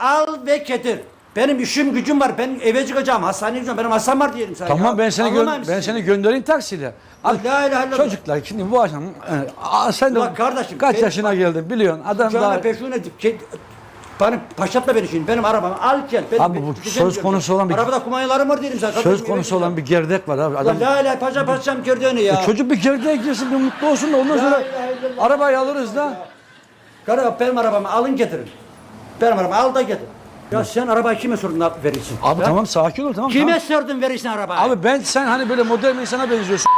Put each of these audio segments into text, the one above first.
al ve getir. Benim işim gücüm var. Ben eve çıkacağım. Hastaneye gideceğim. Benim hastam var diyelim sana. Tamam ya. ben seni gö- Anlamam ben seni göndereyim taksiyle. Al, La ilahe illallah. çocuklar şimdi bu akşam e, aa, sen de Ulan kardeşim, kaç ben- yaşına geldin biliyorsun. Adam Şu anda daha peşine şey, bana paşatma beni şimdi. Benim arabamı al gel. Benim, Abi bu benim- söz diyorum. konusu olan bir- Arabada kumanyalarım var diyelim sana. söz konusu olan bir gerdek var abi. Adam La ilahe paşa paşam gördüğünü ya. E, çocuk bir gerdeğe girsin bir mutlu olsun da ondan La sonra ilahe illallah. arabayı alırız da. Karı benim arabamı alın getirin. Benim arabamı al da getir. Ya sen arabayı kime sordun da verirsin? Abi Ya? tamam sakin ol tamam. Kime tamam. sordun verirsin arabayı? Abi ben sen hani böyle modern bir insana benziyorsun.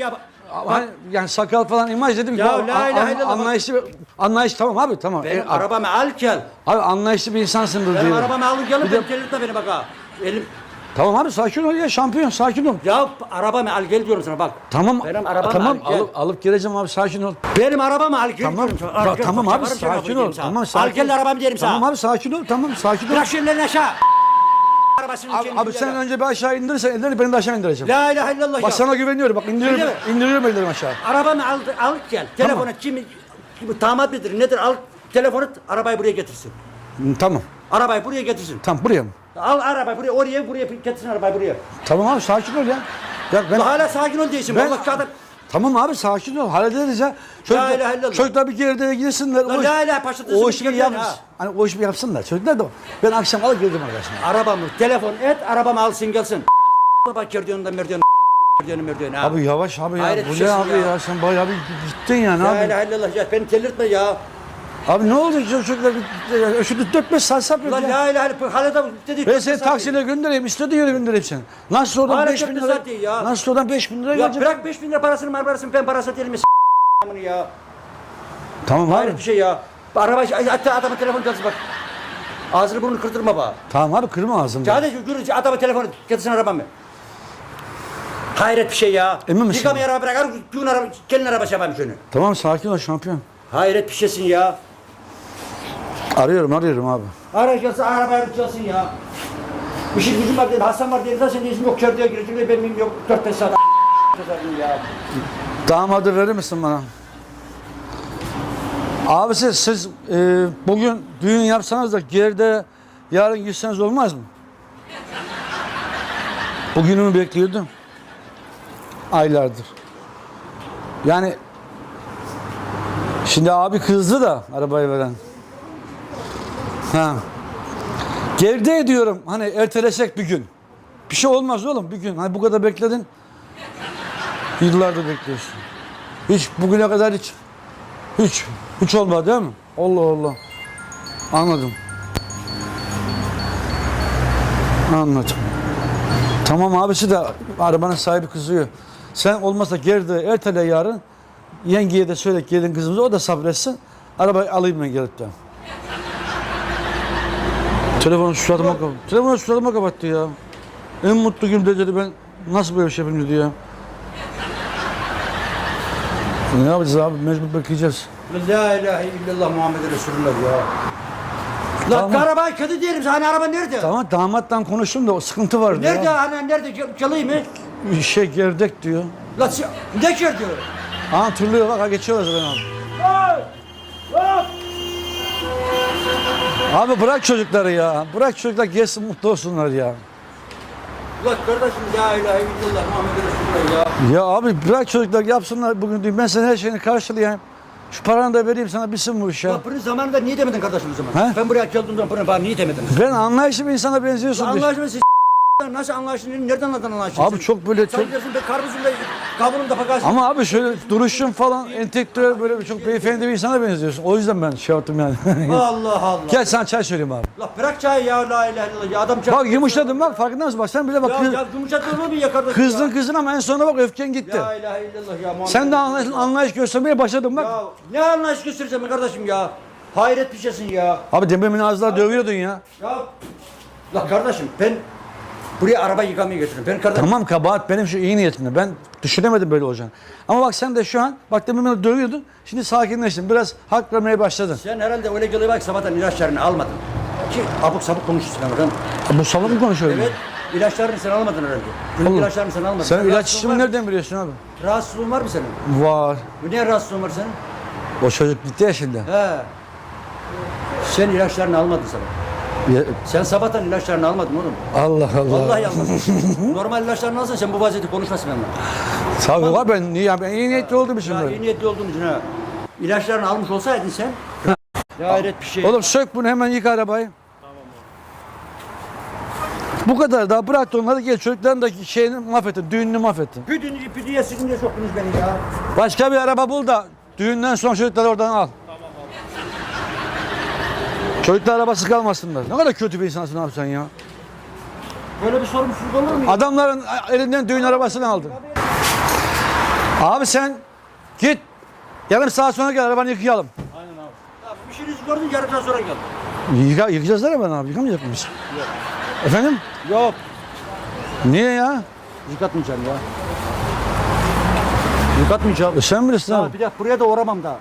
ya, bak- Abi hani yani sakal falan imaj dedim ki Ya abi, la an- ilahe illallah. anlayışlı bir- anlayış tamam abi tamam. benim E, abi, arabamı al gel. abi anlayışlı bir insansındır Benim diye. arabamı al gel. Bir de- Ben delirtme beni bak ha. Elim. Tamam abi sakin ol ya şampiyon sakin ol. Ya arabamı al gel diyorum sana bak. Tamam. Benim arabamı tamam al, gel. alıp, alıp geleceğim abi sakin ol. Benim arabamı al gel Tamam. diyorum sana. Al gel, tamam abi sakin ol. Tamam Al sakin. gel arabamı diyelim sana. Tamam abi sakin ol. Tamam sakin ol. Bırak şu ellerini aşağı. Arabasının Abi, abi sen önce bir aşağı indirsen ellerini ben de aşağı indireceğim. La ilahe illallah ya. Bak sana güveniyorum. Bak indiriyorum, Öyle indiriyorum ellerimi aşağı. Arabamı al, al gel. Telefonu kimi, kimi damat mıdır nedir al telefonu arabayı buraya getirsin. Tamam. Arabayı buraya getirsin. Tamam buraya mı? Al arabayı buraya oraya buraya getirsin arabayı buraya. Tamam abi sakin ol ya. Ya ben Hala sakin ol değilsin. Ben- Vallahi. Tamam abi sakin ol. Hallederiz ya. La ilahe illallah. çocuklar bir geride girsinler. La o, la ilahe paşatırsın, o işi bir bir yap. kere ha. Hani o işi bir yapsınlar. Çocuklar da ben akşam alıp geldim arkadaşlar. Arabamı telefon et arabamı alsın gelsin. Baba gördüğünde merdiven merdiven merdiven ha. Abi yavaş abi ya. Hayret Bu bir ne abi ya. ya. Sen bayağı bir gittin yani La abi. ilahe illallah ya beni delirtme ya. Abi ne oldu çocuklar? Ya Şu 4-5 saat sabret La ya. la ilahe illallah halede dedi. Ben seni taksiyle göndereyim. istediğin yere göndereyim seni. Nasıl oradan Hala 5 bin lira? ya. Nasıl oradan 5 bin lira Ya gelecek? bırak 5 bin lira parasını marmarasını ben parası değilim s************ ya. Tamam abi. Hayret bir şey ya. Araba hatta adama telefon gelsin bak. Ağzını burnunu kırdırma bak. Tamam abi kırma ağzını. Hadi yürü adama telefon getirsin arabamı. Hayret bir şey ya. Emin misin? Yıkamayı araba bırakar, gün araba, gelin arabası yapayım şunu. Tamam sakin ol şampiyon. Hayret bir şeysin ya. Arıyorum arıyorum abi. Ara gelsin, arabaya gelsin ya. İşin gücüm var diye, Hasan var diye, sen izin yok, kördeğe girecek, benim yok, 4-5 saat ya. Damadı verir misin bana? Abisi siz e, bugün düğün yapsanız da geride yarın gitseniz olmaz mı? Bugünümü bekliyordum. Aylardır. Yani şimdi abi kızdı da arabayı veren. Ha. Geride diyorum hani ertelesek bir gün. Bir şey olmaz oğlum bir gün. Hani bu kadar bekledin. Yıllardır bekliyorsun. Hiç bugüne kadar hiç hiç hiç olmadı değil mi? Allah Allah. Anladım. Anladım. Tamam abisi de arabanın sahibi kızıyor. Sen olmasa geride ertele yarın yengeye de söyle gelin kızımıza o da sabretsin. Arabayı alayım ben gelip de. Telefonu suratıma kapattı. Telefonu suratıma kapattı ya. En mutlu günümde dedi ben nasıl böyle bir şey yapayım dedi ya. Ne yapacağız abi mecbur bekleyeceğiz. La ilahe illallah Muhammed Resulullah ya. La Tamam. arabayı kötü diyelim, hani araba nerede? Tamam damatla konuştum da o sıkıntı vardı Nerede ya. hani nerede Gel- çalayım mı? Şey gerdek diyor. La si- ne kör diyor? Aha turluyor bak ha geçiyorlar zaten abi. Abi bırak çocukları ya. Bırak çocuklar gelsin mutlu olsunlar ya. La kardeşim la ilahe illallah Muhammed Resulullah ya. Ya abi bırak çocuklar yapsınlar bugün diyor. Ben sana her şeyini karşılayayım. Şu paranı da vereyim sana bitsin bu iş ya. Ya bunu zamanında niye demedin kardeşim o zaman? He? Ben buraya geldiğim zaman bunu bana niye demedin? Ben anlayışlı bir insana benziyorsun. Anlaşılmış siz nasıl anlaşılır? Nereden anladın anlaşılır? Abi çok böyle çok... Sen diyorsun ben karpuzum da kabuğum da fakat. Ama abi şöyle duruşun falan entelektüel böyle çok beyefendi bir insana benziyorsun. O yüzden ben şey yaptım yani. Allah Allah. Gel sana çay söyleyeyim abi. La bırak çayı ya la ilahe illallah ya adam çay. Bak yumuşadın bak farkında mısın? Bak sen bile bak Ya, kız- ya yumuşatır mı bir ya kardeşim kızdın ya? kızdın ama en sonunda bak öfken gitti. La ilahe illallah ya Muhammed. Sen de anlayış, anlayış göstermeye başladın bak. Ya ne anlayış göstereceğim kardeşim ya? Hayret bir şeysin ya. Abi demin daha dövüyordun ya. Ya la kardeşim ben buraya araba yıkamaya getirdim. Ben kardeşim Tamam kabahat benim şu iyi niyetimde. Ben düşünemedim böyle olacağını. Ama bak sen de şu an bak demin beni dövüyordun. Şimdi sakinleştin. Biraz hak vermeye başladın. sen herhalde öyle geliyor bak sabahtan ilaçlarını almadın. Ki abuk sabuk konuşuyorsun ama Bu salon mu konuşuyor? Evet. ilaçlarını sen almadın herhalde. Günlük Oğlum, ilaçlarını sen almadın. Sen ilaç mı? nereden biliyorsun abi? Rahatsızlığın var mı senin? Var. Ne rahatsızlığın var senin? O çocuk gitti ya şimdi. He. Sen ilaçlarını almadın sabah. Ya- Sen sabahtan ilaçlarını almadın oğlum. Allah Allah. Vallahi almadın. Normal ilaçlarını alsan sen bu vaziyette konuşmasın benimle. Tabii var ben niye ben iyi niyetli olduğum için Ya iyi niyetli olduğun için ha. İlaçlarını almış olsaydın sen. ya hayret bir şey. Oğlum sök bunu hemen yıka arabayı. Bu kadar daha bırak da onları gel çocukların da şeyini mahvettin, düğününü mahvettin. Püdünü püdüye sıkınca soktunuz beni ya. Başka bir araba bul da düğünden sonra çocukları oradan al. Çocuklar arabası kalmasınlar. Ne kadar kötü bir insansın abi sen ya. Böyle bir sorumsuzluk olur mu ya? Adamların elinden düğün arabasını aldın. Abi sen git. Yarım saat sonra gel arabanı yıkayalım. Abi bir şeyinizi gördün yarım saat sonra gel. Yıka, yıkayacağız da arabanı abi yıkamayacak mıyız? Efendim? Yok. Niye ya? Yıkatmayacağım ya. Yıkatmayacağım. E sen bilirsin Ya abi. bir dakika buraya da uğramam daha.